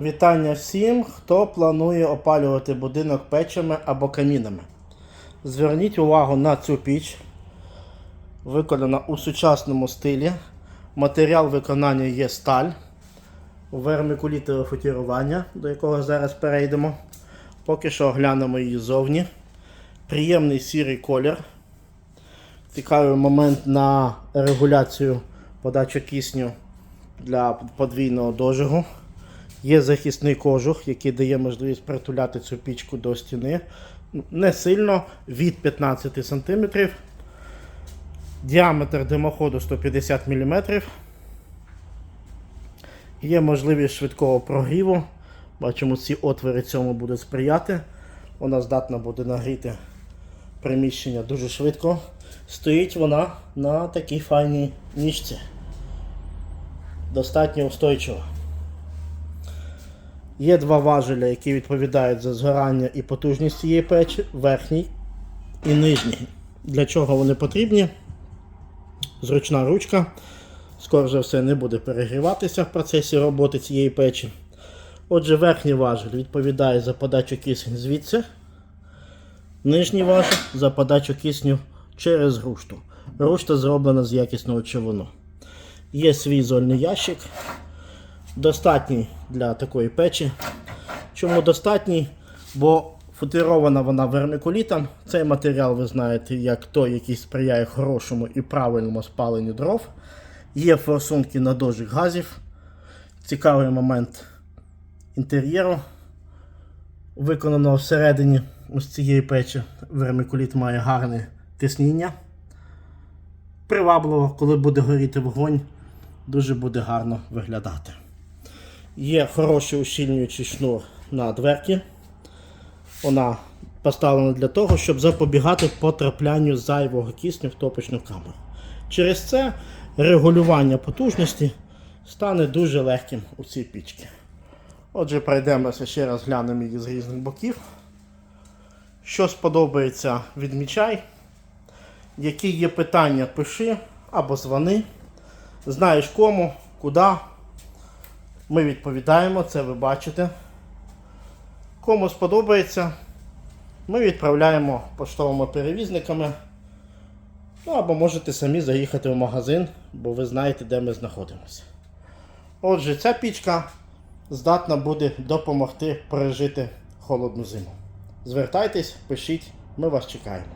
Вітання всім, хто планує опалювати будинок печами або камінами. Зверніть увагу на цю піч. Виконана у сучасному стилі. Матеріал виконання є сталь. Вермикулітове футірування, до якого зараз перейдемо. Поки що оглянемо її зовні. Приємний сірий колір. Цікавий момент на регуляцію подачі кисню для подвійного дожигу. Є захисний кожух, який дає можливість притуляти цю пічку до стіни. Не сильно від 15 см. Діаметр димоходу 150 мм. Є можливість швидкого прогріву. Бачимо, ці отвори цьому будуть сприяти. Вона здатна буде нагріти приміщення дуже швидко. Стоїть вона на такій файній ніжці. Достатньо устойчива. Є два важеля, які відповідають за згорання і потужність цієї печі, верхній і нижній. Для чого вони потрібні? Зручна ручка. Скоро за все не буде перегріватися в процесі роботи цієї печі. Отже, верхній важель відповідає за подачу кисню звідси. Нижній важель за подачу кисню через рушту. Рушта зроблена з якісного човуну. Є свій зольний ящик. Достатній для такої печі. Чому достатній? Бо футирована вона вермикулітом. Цей матеріал, ви знаєте, як той, який сприяє хорошому і правильному спаленню дров. Є форсунки на дожик газів. Цікавий момент інтер'єру. Виконано всередині ось цієї печі. Вермикуліт має гарне тисніння. Привабливо, коли буде горіти вогонь, дуже буде гарно виглядати. Є хороший ущільнюючий шнур на дверці. Вона поставлена для того, щоб запобігати потраплянню зайвого кисню в топочну камеру. Через це регулювання потужності стане дуже легким у цій пічці. Отже, пройдемося ще раз глянемо її з різних боків. Що сподобається, відмічай. Які є питання, пиши або дзвони. Знаєш кому, куди. Ми відповідаємо, це ви бачите. Кому сподобається, ми відправляємо поштовими перевізниками. Ну або можете самі заїхати в магазин, бо ви знаєте, де ми знаходимося. Отже, ця пічка здатна буде допомогти пережити холодну зиму. Звертайтесь, пишіть, ми вас чекаємо.